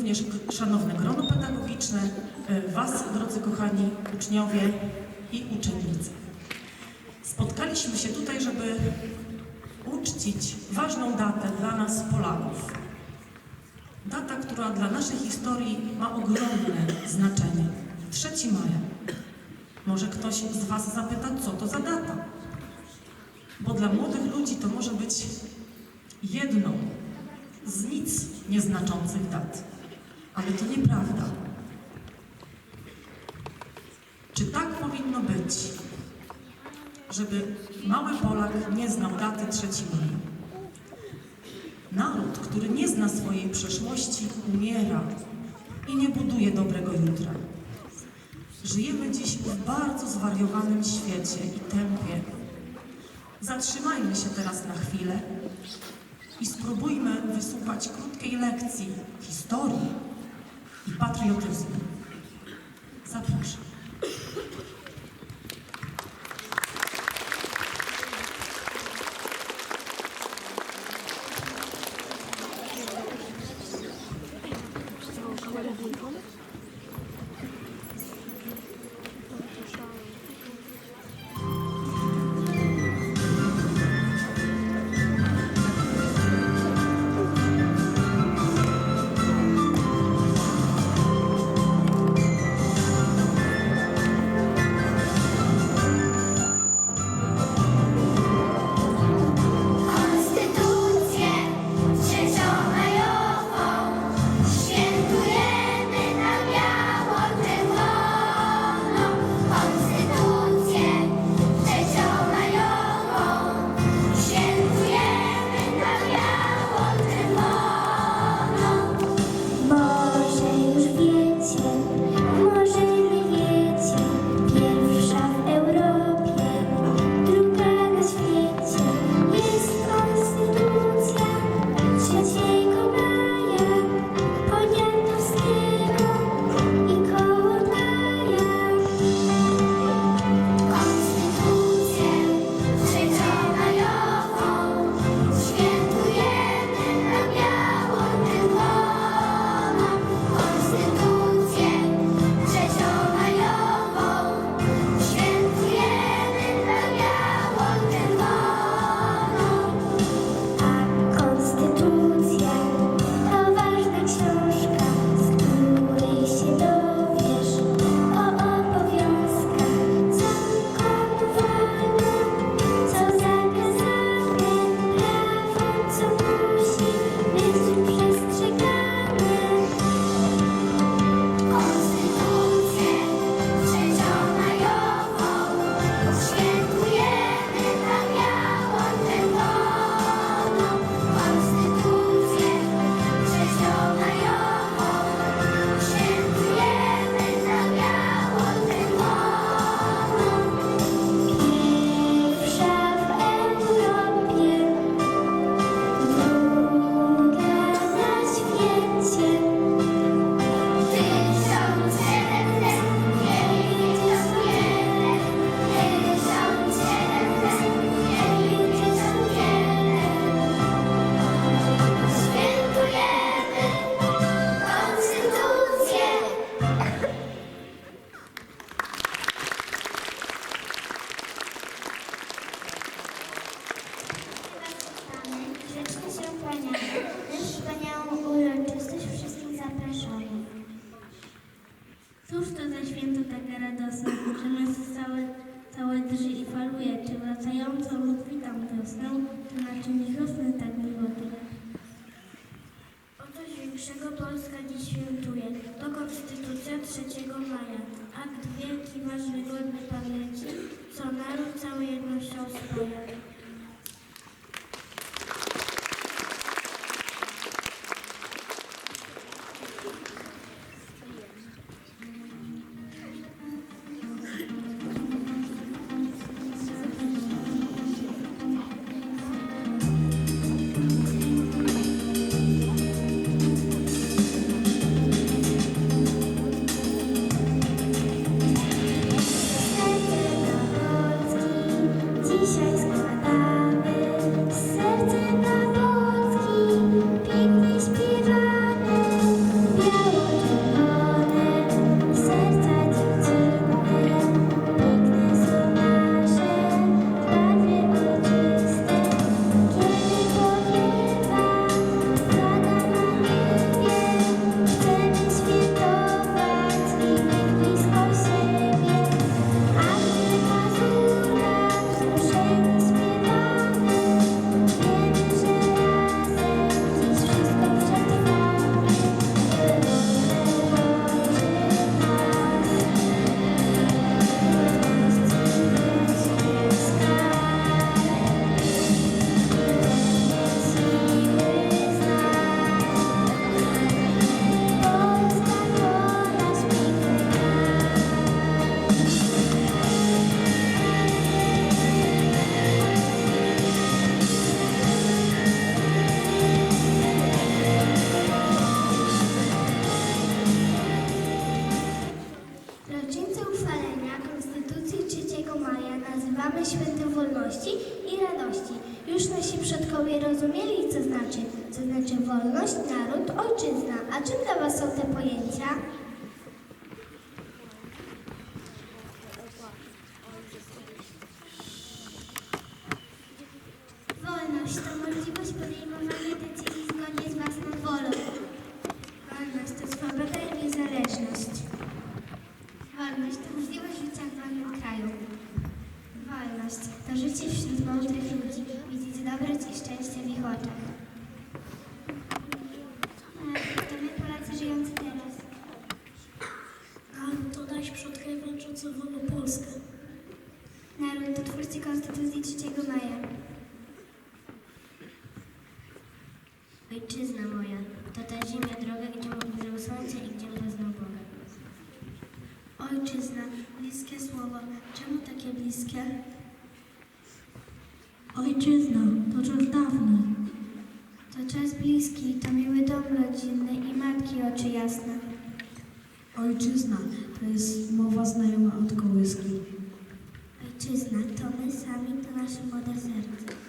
również szanowne grono pedagogiczne, e, Was, drodzy kochani uczniowie i uczennice. Spotkaliśmy się tutaj, żeby uczcić ważną datę dla nas, Polaków. Data, która dla naszej historii ma ogromne znaczenie. 3 maja. Może ktoś z Was zapyta, co to za data? Bo dla młodych ludzi to może być jedną z nic nieznaczących dat. Ale to nieprawda. Czy tak powinno być, żeby mały Polak nie znał daty 3 maja? Naród, który nie zna swojej przeszłości, umiera i nie buduje dobrego jutra. Żyjemy dziś w bardzo zwariowanym świecie i tempie. Zatrzymajmy się teraz na chwilę i spróbujmy wysłuchać krótkiej lekcji historii patriotyzmu. Zapraszam. Wielki, ważny, godny pamięci, co naród całą jednością spaja. wolności i radości. Już nasi przodkowie rozumieli, co znaczy, co znaczy wolność, naród, ojczyzna. A czym dla Was są te pojęcia? co wolno Polskę. Naród to twórcy Konstytucji 3 maja. Ojczyzna moja, to ta ziemia droga, gdzie mu słońce i gdzie poznał Boga. Ojczyzna, bliskie słowo, czemu takie bliskie? Ojczyzna, to czas dawny. To czas bliski, to miły dom rodzinny i matki oczy jasne. Ojczyzna, to jest mowa znajoma od kołyski. Ojczyzna, to my sami, to nasze młode serce.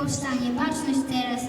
powstanie. Baczność teraz.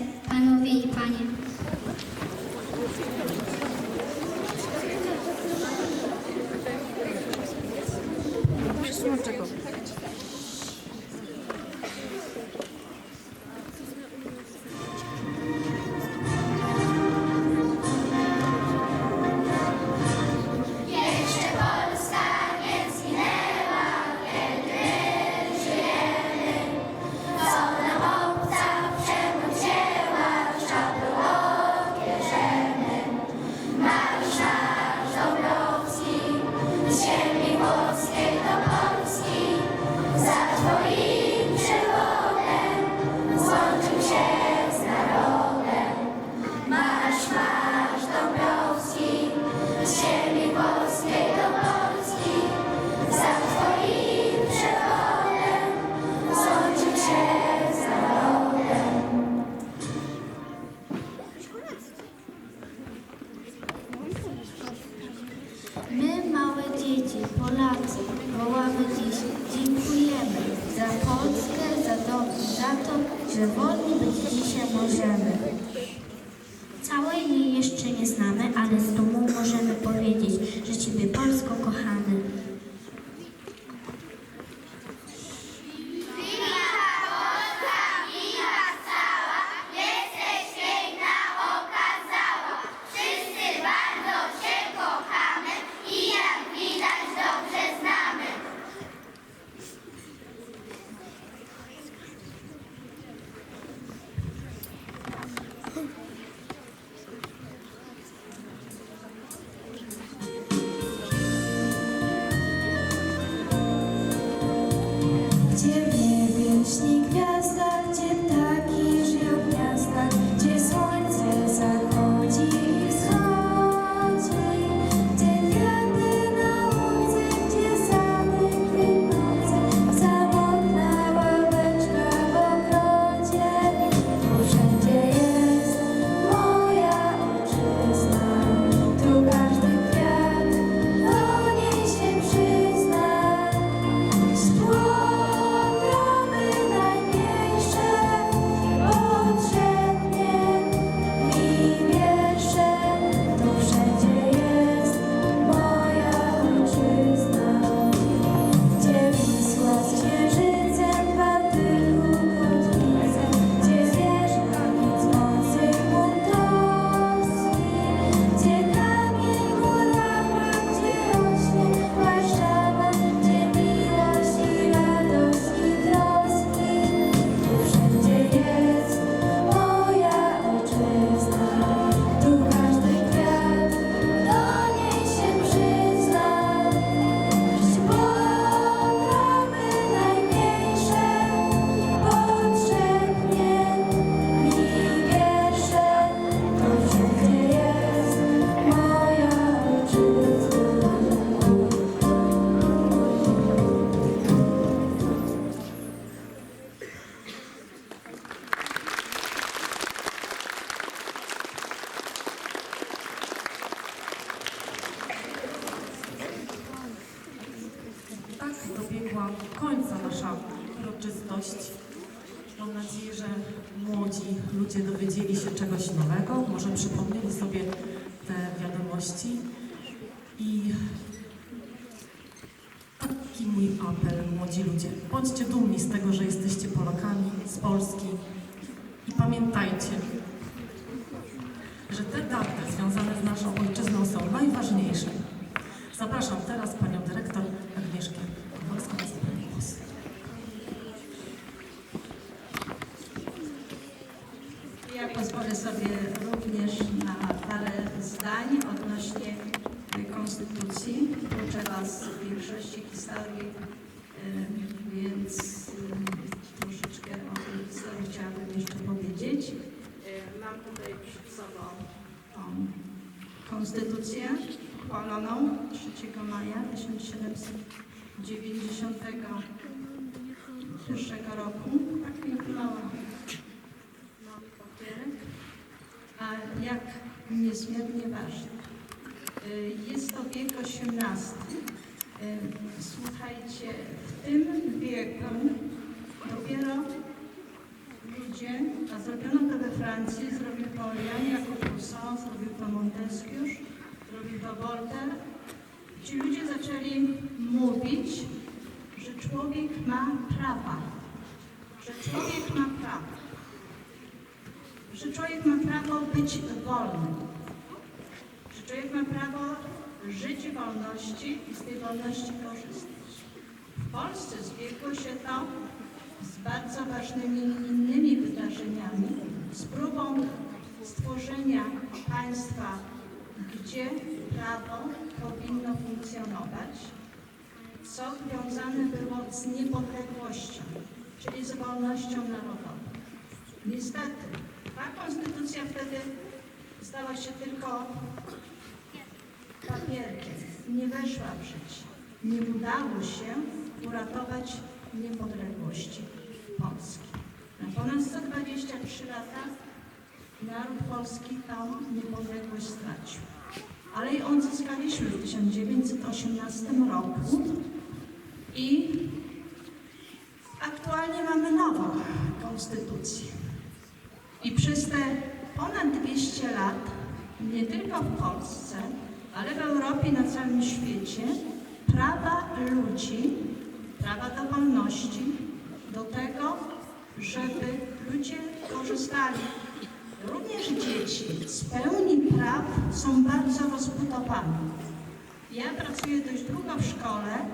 Polacy, wołamy dziś, dziękujemy za Polskę, za dom, za to, że wolni być dzisiaj możemy. młodzi ludzie dowiedzieli się czegoś nowego, może przypomnieli sobie te wiadomości. I taki mój apel, młodzi ludzie. Bądźcie dumni z tego, że jesteście Polakami z Polski i pamiętajcie, że te daty związane z naszą ojczyzną są najważniejsze. Zapraszam teraz panią dyrektor Agnieszkę Konstytucję uchwaloną 3 maja 1791 roku. Tak pięknęła mały papierek, a jak niezmiernie ważny. Jest to wiek XVIII. Y, słuchajcie, w tym wieku dopiero ludzie, a zrobiono to we Francji, Jan Jakub zrobił to Montesquieu, zrobił to Voltaire. Ci ludzie zaczęli mówić, że człowiek ma prawa, że człowiek ma prawa, że człowiek ma prawo być wolny, że człowiek ma prawo żyć wolności i z tej wolności korzystać. W Polsce zbiegło się to z bardzo ważnymi innymi wydarzeniami, z próbą stworzenia państwa, gdzie prawo powinno funkcjonować, co związane było z niepodległością, czyli z wolnością narodową. Niestety, ta konstytucja wtedy stała się tylko papierkiem, nie weszła w życie. Nie udało się uratować niepodległości Polski. Na ponad 123 lata naród polski tą niepodległość stracił. Ale ją odzyskaliśmy w 1918 roku i aktualnie mamy nową konstytucję. I przez te ponad 200 lat, nie tylko w Polsce, ale w Europie na całym świecie, prawa ludzi, prawa do wolności, do tego, żeby ludzie korzystali, również dzieci, z pełni praw są bardzo rozbudowane. Ja pracuję dość długo w szkole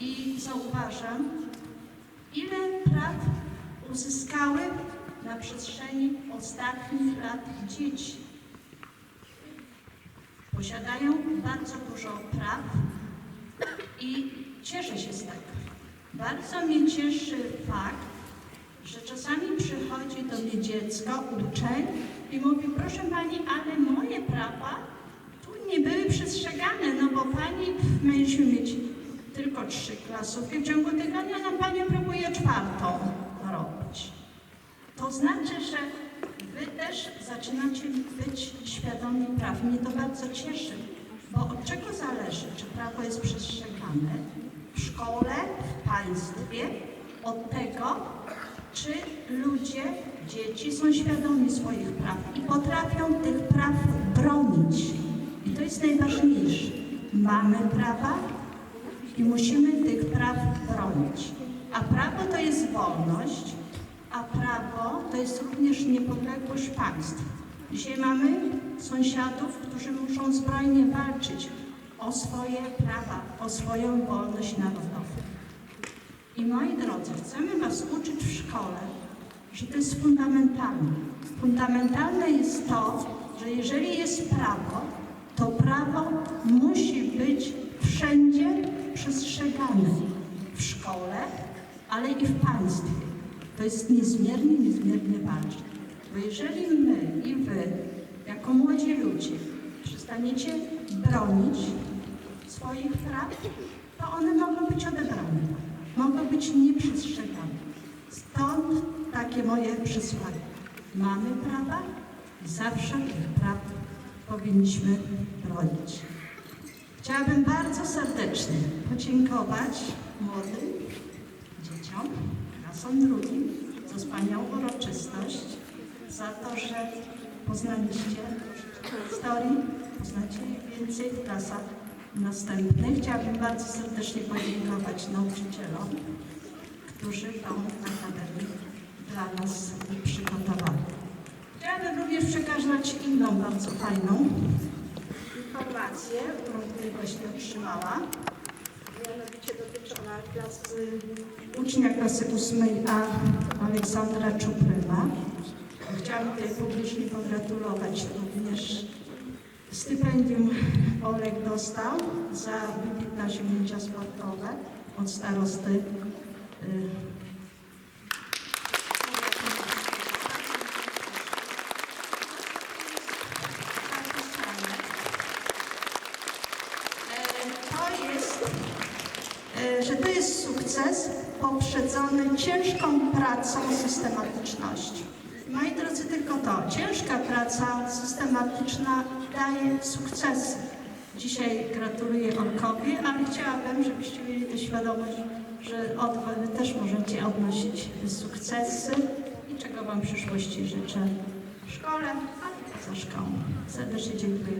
i zauważam, ile praw uzyskały na przestrzeni ostatnich lat dzieci. Posiadają bardzo dużo praw i cieszę się z tego. Bardzo mnie cieszy fakt, że czasami przychodzi do mnie dziecko, uczeń i mówi, proszę Pani, ale moje prawa tu nie były przestrzegane, no bo Pani, mieliśmy mieć tylko trzy klasówki w ciągu tygodnia, no Pani próbuje czwartą robić. To znaczy, że Wy też zaczynacie być świadomi praw. Mnie to bardzo cieszy, bo od czego zależy, czy prawo jest przestrzegane w szkole, w państwie, od tego, czy ludzie, dzieci są świadomi swoich praw i potrafią tych praw bronić. I to jest najważniejsze. Mamy prawa i musimy tych praw bronić. A prawo to jest wolność, a prawo to jest również niepodległość państw. Dzisiaj mamy sąsiadów, którzy muszą zbrojnie walczyć o swoje prawa, o swoją wolność narodową. I moi drodzy, chcemy Was uczyć w szkole, że to jest fundamentalne. Fundamentalne jest to, że jeżeli jest prawo, to prawo musi być wszędzie przestrzegane. W szkole, ale i w państwie. To jest niezmiernie, niezmiernie ważne. Bo jeżeli my i Wy, jako młodzi ludzie, przestaniecie bronić swoich praw, to one mogą być odebrane, mogą być nieprzestrzegane. Stąd takie moje przesłanie. Mamy prawa i zawsze tych praw powinniśmy bronić. Chciałabym bardzo serdecznie podziękować młodym dzieciom, klasom drugim, za wspaniałą uroczystość, za to, że poznaliście historii, poznacie więcej w klasach następnych. Chciałabym bardzo serdecznie podziękować nauczycielom, którzy tą akademię dla nas przygotowali. Chciałabym również przekazać inną bardzo fajną informację, którą tutaj właśnie otrzymała. Mianowicie dotyczy ona klasy, ucznia klasy 8a Aleksandra Czupryna. Chciałam tutaj publicznie pogratulować również stypendium Olek dostał za wybitne osiągnięcia sportowe od starosty y, To jest, e, że to jest sukces poprzedzony ciężką pracą systematyczności. Moi drodzy, tylko to. Ciężka praca systematyczna daje sukcesy. Dzisiaj gratuluję Olkowi, ale chciałabym, żebyście mieli świadomość, że od Wy też możecie odnosić sukcesy i czego Wam w przyszłości życzę w szkole, ale poza szkołą. Serdecznie dziękuję.